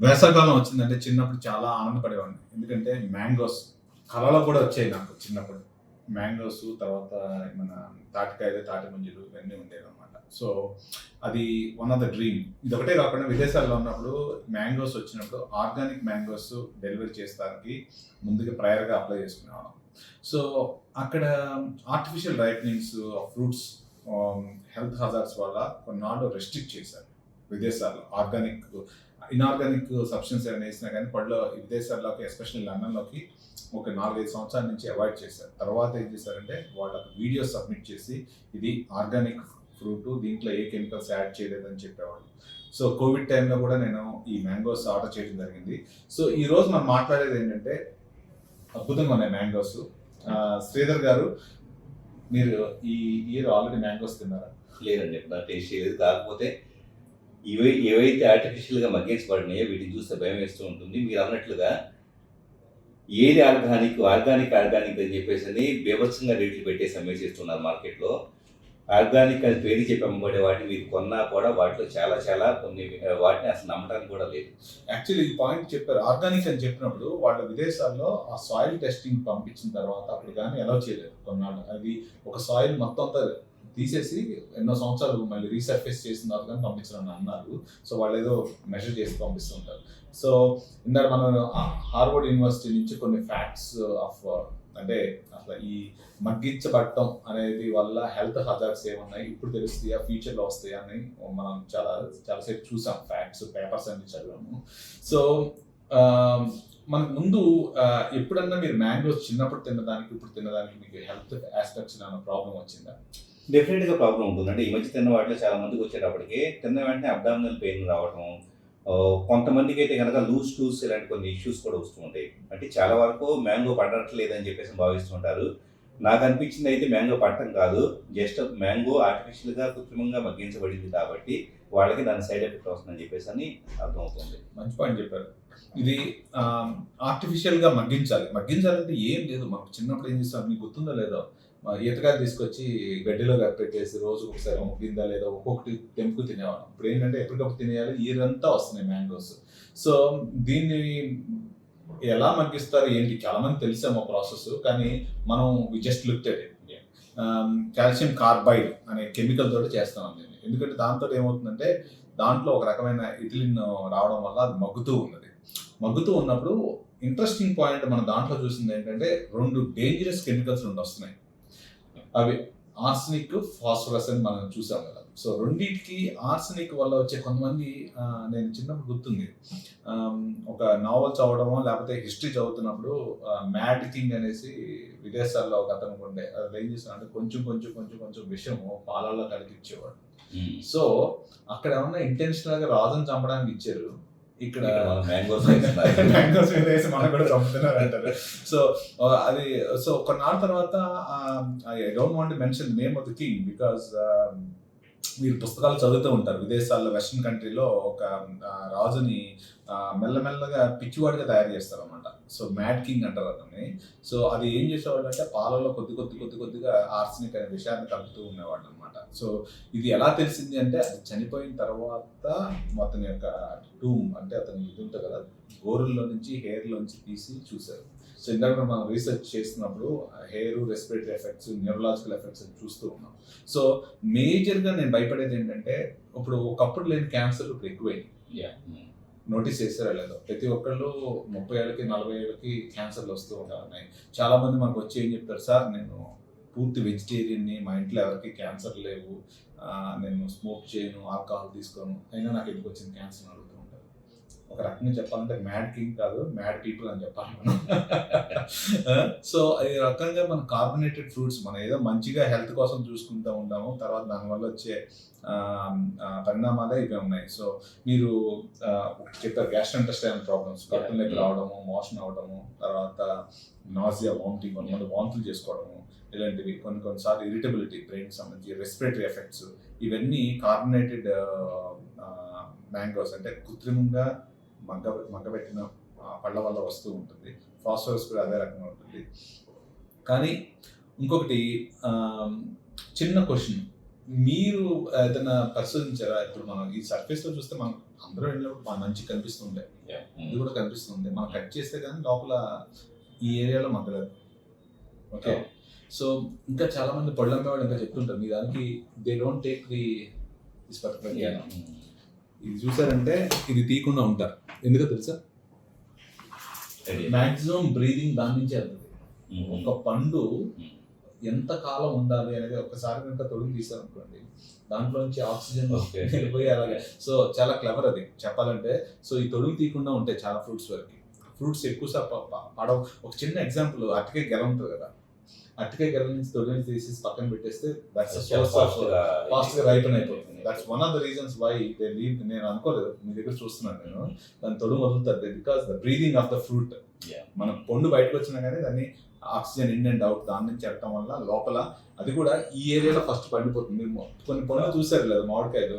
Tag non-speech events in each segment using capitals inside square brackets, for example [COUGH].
వేసవకాలం వచ్చిందంటే చిన్నప్పుడు చాలా ఆనందపడేవాడిని. ఎందుకంటే మ్యాంగోస్ కళలో కూడా వచ్చాయి నాకు చిన్నప్పుడు. మ్యాంగోస్ తర్వాత మన తాటికాయలు తాటి ముంజలు ఇవన్నీ ఉండేవి అనమాట సో అది వన్ ఆఫ్ ద డ్రీమ్ ఇది ఒకటే కాకుండా విదేశాల్లో ఉన్నప్పుడు మ్యాంగోస్ వచ్చినప్పుడు ఆర్గానిక్ మ్యాంగోస్ డెలివరీ చేస్తానికి ముందుగా ప్రయర్గా అప్లై చేసుకునేవాళ్ళం. సో అక్కడ artificial ripenings of fruits health hazards వల్ల కొన్నాళ్ళు రెస్ట్రిక్ట్ చేశారు. విదేశాల్లో ఆర్గానిక్ ఇన్ఆర్గానిక్ సబ్స్టెన్స్ ఏమైనా వేసినా కానీ పళ్ళు విదేశాల్లోకి ఎస్పెషల్లీ లండన్లోకి ఒక నాలుగైదు సంవత్సరాల నుంచి అవాయిడ్ చేశారు. తర్వాత ఏం చేశారంటే వాళ్ళకి వీడియో సబ్మిట్ చేసి ఇది ఆర్గానిక్ ఫ్రూట్ దీంట్లో ఏ కెమికల్స్ యాడ్ చేయలేదని చెప్పేవాళ్ళు. సో కోవిడ్ టైంలో కూడా నేను ఈ మ్యాంగోస్ ఆర్డర్ చేయడం జరిగింది. సో ఈ రోజు మనం మాట్లాడేది ఏంటంటే అద్భుతంగా ఉన్నాయి మ్యాంగోస్ శ్రీధర్ గారు మీరు ఈ ఇయర్ ఆల్రెడీ మ్యాంగోస్ తిన్నారా? లేదండి ఎప్పుడు టేస్ట్ కాకపోతే ఇవి ఏవైతే ఆర్టిఫిషియల్గా మగ్గించబడినాయో వీటిని చూస్తే భయం వేస్తూ ఉంటుంది. మీరు అన్నట్లుగా ఏది ఆర్గానిక్ ఆర్గానిక్ ఆర్గానిక్ అని చెప్పేసి అని బీభత్సంగా రేట్లు పెట్టేసి అమ్మేసేస్తున్నారు మార్కెట్లో. ఆర్గానిక్ అని పేరు చెప్పి అమ్మబడే వాటిని మీరు కొన్నా కూడా వాటిలో చాలా చాలా కొన్ని వాటిని అసలు నమ్మడానికి కూడా లేదు. యాక్చువల్లీ ఈ పాయింట్ చెప్పారు. ఆర్గానిక్ అని చెప్పినప్పుడు వాళ్ళ విదేశాల్లో ఆ సాయిల్ టెస్టింగ్ పంపించిన తర్వాత అప్పుడు కానీ ఎలా చేయలేదు. కొన్నాళ్ళు. అది ఒక సాయిల్ మొత్తం అంతా తీసేసి ఎన్నో సంవత్సరాలు మళ్ళీ రీసర్ఫేస్ చేసిన తర్వాత కానీ పంపించడం అన్నారు. సో వాళ్ళు ఏదో మెషర్ చేసి పంపిస్తుంటారు. సో ఇందాక మనం హార్వర్డ్ యూనివర్సిటీ నుంచి కొన్ని ఫ్యాక్ట్స్ ఆఫ్ అంటే అసలు ఈ మగ్గించబట్టం అనేది వల్ల హెల్త్ హజార్స్ ఏమున్నాయి ఇప్పుడు తెలుస్తాయా ఫ్యూచర్లో వస్తాయా అని మనం చాలా చాలాసేపు చూసాం ఫ్యాక్ట్స్ పేపర్స్ అన్ని చదివాము. సో మనకు ముందు ఎప్పుడన్నా మీరు మ్యాంగోస్ చిన్నప్పుడు తినడానికి ఇప్పుడు తినడానికి మీకు హెల్త్ ఆస్పెక్ట్స్ ఏమైనా ప్రాబ్లం వచ్చిందా? డెఫినెట్గా ప్రాబ్లం ఉంటుంది. అంటే ఈ మధ్య తిన్న వాటిలో చాలా మందికి వచ్చేటప్పటికి తిన్న వెంటనే అబ్డామినల్ పెయిన్ రావడం కొంతమందికి అయితే కనుక లూజ్ టూస్ ఇలాంటి కొన్ని ఇష్యూస్ కూడా వస్తూ ఉంటాయి. అంటే చాలా వరకు మ్యాంగో పడట్లేదు అని చెప్పేసి భావిస్తుంటారు నాకు అనిపించింది అయితే మ్యాంగో పట్టడం కాదు. జస్ట్ మ్యాంగో ఆర్టిఫిషియల్గా కృత్రిమంగా మగ్గించబడింది కాబట్టి వాళ్ళకి దాని సైడ్ ఎఫెక్ట్ వస్తుందని చెప్పేసి అని అర్థమవుతుంది. మంచి పాయింట్ చెప్పారు. ఇది ఆర్టిఫిషియల్గా మగ్గించాలి. మగ్గించాలంటే ఏం లేదు. మాకు చిన్నప్పుడు ఏం చేస్తాం మీకు గుర్తుందో లేదో? ఈతగా తీసుకొచ్చి గడ్డిలో పెట్టేసి రోజు ఒకసారి ముగ్గిందా లేదా ఒక్కొక్కటి తెంపుకు తినేవాళ్ళం. ఇప్పుడు ఏంటంటే ఎప్పటికప్పుడు తినేయాలి ఈరంతా వస్తున్నాయి మ్యాంగోస్. సో దీన్ని ఎలా మగ్గిస్తారు ఏంటి చాలా మంది తెలిసాము ప్రాసెస్ కానీ మనం we just look at calcium carbide అనే కెమికల్ తోటి చేస్తాం దీన్ని. ఎందుకంటే దాంతో ఏమవుతుందంటే దాంట్లో ఒక రకమైన ఇథిలిన్ రావడం వల్ల అది మగ్గుతూ ఉన్నది. మగ్గుతూ ఉన్నప్పుడు ఇంట్రెస్టింగ్ పాయింట్ మన దాంట్లో చూసింది ఏంటంటే రెండు డేంజరస్ కెమికల్స్ రెండు వస్తున్నాయి. అవి ఆర్సనిక్ ఫాస్ఫరస్ అని మనం చూసాం కదా. సో రెండింటికి ఆర్సనిక్ వల్ల వచ్చే కొంతమంది నేను చిన్నప్పుడు గుర్తుంది. ఒక నావల్ చదవడమో లేకపోతే హిస్టరీ చదువుతున్నప్పుడు మ్యాడ్ కింగ్ అనేసి విదేశాల్లో ఒక అతను ఉండే అది ఏం చేస్తానంటే కొంచెం కొంచెం కొంచెం కొంచెం విషము పాలల్లో కలిపి ఇచ్చేవాడు సో అక్కడ ఏమన్నా ఇంటెన్షనల్గా రాజుని చంపడానికి ఇచ్చారు? ఇక్కడ మ్యాంగోస్ [LAUGHS] మ్యాంగోస్ మీద వేసి మనం కూడా చంపుతున్నారు అంటారు సో [LAUGHS] అది సో కొన్నాళ్ళ తర్వాత I don't want mention name of the king because మీరు పుస్తకాలు చదువుతూ ఉంటారు. విదేశాల్లో వెస్ట్రన్ కంట్రీలో ఒక రాజుని మెల్లమెల్లగా పిచ్చివాడిగా తయారు చేస్తారు అనమాట సో మ్యాడ్ కింగ్ అంటారు అతన్ని. సో అది ఏం చేసేవాడు అంటే పాలలో కొద్ది కొద్ది కొద్ది కొద్దిగా ఆర్సినిక్ అనే విషయాన్ని కలుపుతూ ఉండేవాడు అనమాట సో ఇది ఎలా తెలిసింది అంటే అది చనిపోయిన తర్వాత అతని యొక్క టూమ్ అంటే అతని ఇది ఉంటుంది కదా గోరుల్లో నుంచి హెయిర్ లోంచి తీసి చూశారు. సో ఇందాక మనం రీసెర్చ్ చేస్తున్నప్పుడు hair respiratory effects neurological effects అని చూస్తూ ఉన్నాం. సో మేజర్గా నేను భయపడేది ఏంటంటే ఇప్పుడు ఒకప్పుడు లేని క్యాన్సర్ ఇప్పుడు ఎక్కువైంది నోటీస్ చేస్తారా లేదో. ప్రతి ఒక్కళ్ళు ముప్పై ఏళ్ళకి నలభై ఏళ్ళకి క్యాన్సర్లు వస్తూ ఉన్నాయి చాలా మంది మనకు వచ్చి ఏం చెప్తారు సార్ నేను పూర్తి వెజిటేరియన్ని మా ఇంట్లో ఎవరికి క్యాన్సర్ లేవు. నేను స్మోక్ చేయను ఆల్కహాల్ తీసుకోను. అయినా నాకు ఎందుకు వచ్చింది క్యాన్సర్ ఒక రకంగా చెప్పాలంటే మ్యాడ్ కింగ్ కాదు మ్యాడ్ పీపుల్ అని చెప్పాలి మనం. సో ఈ రకంగా మన కార్బొనేటెడ్ ఫ్రూట్స్ మనం ఏదో మంచిగా హెల్త్ కోసం చూసుకుంటూ ఉంటాము తర్వాత దానివల్ల వచ్చే పరిణామాలే ఇవే ఉన్నాయి. సో మీరు చెప్పారు గ్యాస్ట్రోఇంటెస్టైనల్ ప్రాబ్లమ్స్ కడుపులోకి రావడము మోషన్ అవడము తర్వాత నాజియా వామిటింగ్ కొంతమంది వాంతులు చేసుకోవడము ఇలాంటివి కొన్ని కొన్నిసార్లు ఇరిటబిలిటీ బ్రెయిన్ సంబంధించి రెస్పిరేటరీ ఎఫెక్ట్స్ ఇవన్నీ కార్బొనేటెడ్ మ్యాంగోస్ అంటే కృత్రిమంగా మగ్గ మగ్గబెట్టిన పళ్ళ వల్ల వస్తూ ఉంటుంది. ఫాస్ఫరస్ కూడా అదే రకంగా ఉంటుంది. కానీ ఇంకొకటి చిన్న క్వశ్చన్ మీరు ఏదైనా పరిశోధించారా? ఇప్పుడు మనం ఈ సర్ఫేస్లో చూస్తే మనం అందరూ వెళ్ళినప్పుడు మంచి కనిపిస్తుండే. ఇది కూడా కనిపిస్తుంది మనం కట్ చేస్తే కానీ లోపల ఈ ఏరియాలో మగ్గలేదు ఓకే. సో ఇంకా చాలా మంది పళ్ళు అమ్మేవాళ్ళు ఇంకా చెప్తుంటారు. మీ దానికి దే డోంట్ టేక్ ది. ఇది చూసారంటే ఇది తీయకుండా ఉంటారు. ఎందుకో తెలుసా. మాక్సిమం బ్రీదింగ్ దాని నుంచే వెళ్తుంది. ఒక పండు. ఎంత కాలం ఉండాలి అనేది ఒక్కసారి కనుక తొడుగు తీసారనుకోండి దాంట్లోంచి ఆక్సిజన్ Okay. వెళ్ళిపోయి అలాగే సో చాలా క్లవర్ అది చెప్పాలంటే సో ఈ తొడుగు తీయకుండా ఉంటాయి చాలా ఫ్రూట్స్ వరకు ఫ్రూట్స్ ఎక్కువ పడవ ఒక చిన్న ఎగ్జాంపుల్ అరటికాయ గెల ఉంటుంది కదా అరటికాయ గెల నుంచి తొడుగు నుంచి తీసేసి పక్కన పెట్టేస్తే ఫాస్ట్గా రైపన్ అయిపోతుంది that's one of the reasons why they leave నేను అనుకోలేదు. మీ దగ్గర చూస్తున్నాను నేను. దాని తొడుగు వదులుతారు because the breathing of the fruit. మన పండు బయటకు వచ్చినా కానీ దాన్ని ఆక్సిజన్ ఇన్ అండ్ అవుట్ దాని నుంచి వెళ్ళటం వల్ల లోపల అది కూడా ఈ ఏరియాలో ఫస్ట్ పండిపోతుంది. మీరు కొన్ని పండ్లు చూసారు లేదు మామిడికాయలు.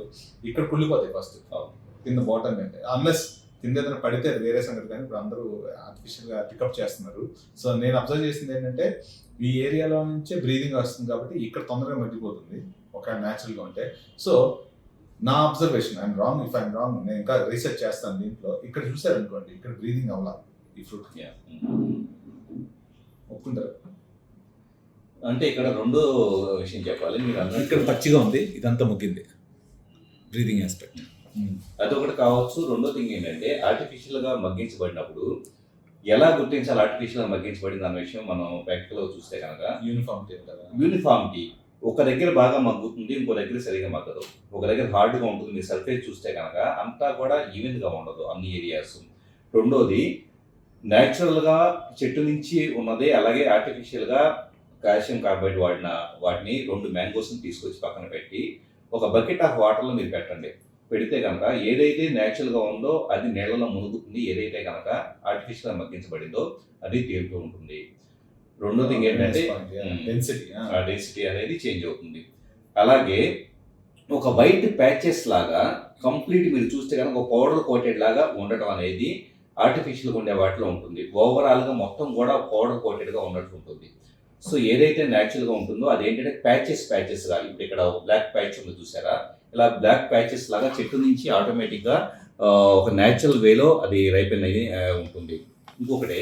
ఇక్కడ కుళ్ళిపోతాయి ఫస్ట్. కింద బాటమ్ అంటే అన్లెస్ కింద ఏదైనా పడితే అది వేరే సంగతి కానీ ఇప్పుడు అందరూ ఆర్టిఫిషియల్గా పికప్ చేస్తున్నారు. సో నేను అబ్జర్వ్ చేసింది ఏంటంటే ఈ ఏరియాలో నుంచే బ్రీదింగ్ వస్తుంది కాబట్టి ఇక్కడ తొందరగా మగ్గిపోతుంది. ఒక natural గా ఉంటే. సో నా observation I'm wrong if I'm wrong నేను ఇంకా రీసెర్చ్ చేస్తాను దీంట్లో. ఇక్కడ చూసారు అనుకోండి ఇక్కడ బ్రీదింగ్ అవ్వాలి ఈ ఫ్రూట్ Yeah. Mm. ఒప్పుకుంటారు. అంటే ఇక్కడ రెండో విషయం చెప్పాలి. మీరు అన్నట్టు ఇక్కడ పచ్చిగా ఉంది ఇదంతా ముగ్గింది. బ్రీదింగ్ ఆస్పెక్ట్ అదొకటి కావచ్చు. రెండో థింగ్ ఏంటంటే ఆర్టిఫిషియల్గా మగ్గించబడినప్పుడు ఎలా గుర్తించాలి ఆర్టిఫిషియల్గా మగ్గించబడింది అన్న విషయం మనం ప్రాక్టికల్గా చూస్తే కనుక యూనిఫామ్ కదా యూనిఫామిటీ ఒక దగ్గర బాగా మగ్గుతుంది ఇంకో దగ్గర సరిగా మగ్గదు. ఒక దగ్గర హార్డ్గా ఉంటుంది మీరు సర్ఫేస్ చూస్తే కనుక అంతా కూడా ఈవెన్గా ఉండదు అన్ని ఏరియాస్. రెండోది న్యాచురల్గా చెట్టు నుంచి ఉన్నది అలాగే ఆర్టిఫిషియల్గా కాల్షియం కార్బైడ్ వాడిన వాటిని రెండు మ్యాంగోస్ని తీసుకొచ్చి పక్కన పెట్టి ఒక బకెట్ ఆఫ్ వాటర్లో మీరు పెట్టండి. పెడితే కనుక ఏదైతే న్యాచురల్గా ఉందో అది నీళ్ళలో మునుగుతుంది ఏదైతే కనుక ఆర్టిఫిషియల్గా మగ్గించబడిందో అది తేలుతూ ఉంటుంది. రెండో థింగ్ ఏంటంటే డెన్సిటీ ఆ డెన్సిటీ అనేది చేంజ్ అవుతుంది. అలాగే ఒక వైట్ ప్యాచెస్ లాగా కంప్లీట్ మీరు చూస్తే కనుక ఒక పౌడర్ కోటెడ్ లాగా ఉండటం అనేది ఆర్టిఫిషియల్ ఉండే వాటిలో ఉంటుంది. ఓవరాల్గా మొత్తం కూడా పౌడర్ కోటెడ్గా ఉన్నట్టు ఉంటుంది. సో ఏదైతే న్యాచురల్గా ఉంటుందో అది ఏంటంటే ప్యాచెస్ ప్యాచెస్గా ఇప్పుడు ఇక్కడ బ్లాక్ ప్యాచ్ ఉంది చూసారా? ఇలా బ్లాక్ ప్యాచెస్ లాగా చెట్టు నుంచి ఆటోమేటిక్గా ఆ, ఒక న్యాచురల్ వేలో అది రైపెన్ అయ్యి ఆ, ఉంటుంది. ఇంకొకటి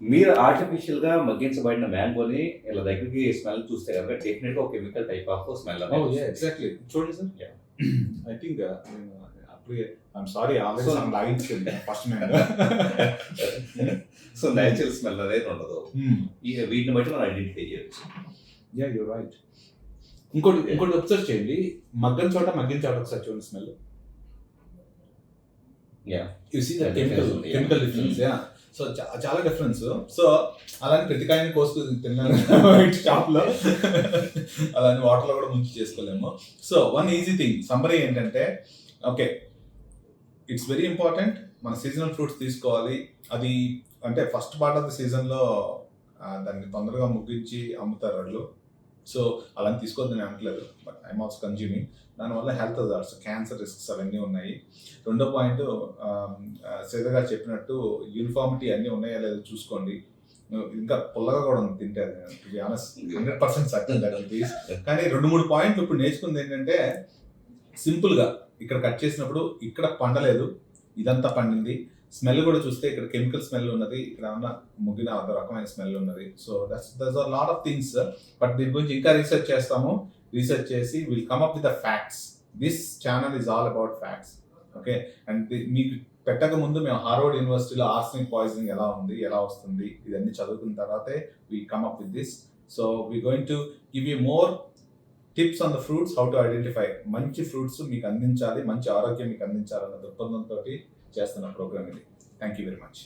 మీరు ఆర్టిఫిషియల్గా మగ్గించబడిన మ్యాంగోని ఇలా దగ్గరికి స్మెల్ చూస్తే కనుక డెఫినెట్గా ఒక chemical type of smell yeah exactly చూడండి సార్. ఐ థింక్ అప్పుడు I'm sorry already logging first నేను సో న్యాచురల్ స్మెల్ అనేది ఉండదు. Hmm. వీటిని బట్టి మనం ఐడెంటిఫై చేయొచ్చు. యా యూ రైట్ ఇంకోటి ఇంకోటి అబ్జర్వ్ చేయండి. మగ్గని చోట మగ్గిన చోట ఒకసారి చూడండి smell Yeah. You see the. Chemical difference yeah so చాలా డిఫరెన్స్ సో అలాంటి ప్రతికాయని కోసుకుని తిన్నాను షాప్లో. అలాంటి వాటర్లో కూడా ముంచి చేసుకోలేము. So one easy thing summary ఏంటంటే ఓకే ఇట్స్ వెరీ ఇంపార్టెంట్ మన సీజనల్ ఫ్రూట్స్ తీసుకోవాలి. అది అంటే ఫస్ట్ పార్ట్ ఆఫ్ ద సీజన్లో దాన్ని తొందరగా ముగించి అమ్ముతారు వాళ్ళు. సో అలా తీసుకోవద్దని అనట్లేదు. బట్ ఐమ్ ఆల్సో కన్జ్యూమింగ్ దానివల్ల హెల్త్ అజార్స్ క్యాన్సర్ రిస్క్స్ అవన్నీ ఉన్నాయి. రెండో పాయింట్ um, uh, శ్రీధర్ చెప్పినట్టు యూనిఫామిటీ అన్నీ ఉన్నాయా లేదో చూసుకోండి. ఇంకా పుల్లగా కూడా ఉంది తింటే హండ్రెడ్ పర్సెంట్ సక్సెస్ కానీ రెండు మూడు పాయింట్లు ఇప్పుడు నేర్చుకుంది ఏంటంటే సింపుల్గా ఇక్కడ కట్ చేసినప్పుడు ఇక్కడ పండలేదు ఇదంతా పండింది. స్మెల్ కూడా చూస్తే ఇక్కడ కెమికల్ స్మెల్ ఉన్నది ఇక్కడ ఉన్న ముగ్గిన అదో రకమైన స్మెల్ ఉన్నది. So that's thus are lot of things but దీని గురించి ఇంకా రీసెర్చ్ చేస్తాము. రీసెర్చ్ చేసి will come up with the facts this channel is all about facts okay and మీకు పెట్టక ముందు మేము హార్వర్డ్ యూనివర్సిటీలో ఆర్సనిక్ పాయిజనింగ్ ఎలా ఉంది ఎలా వస్తుంది ఇదన్నీ చదువుకున్న తర్వాతే we come up with this so we going to give you more tips on the fruits how to identify మంచి ఫ్రూట్స్ మీకు అందించాలి మంచి ఆరోగ్యం మీకు అందించాలన్న దృక్పథంతో చేస్తున్న ప్రోగ్రామ్ ఇది. Thank you very much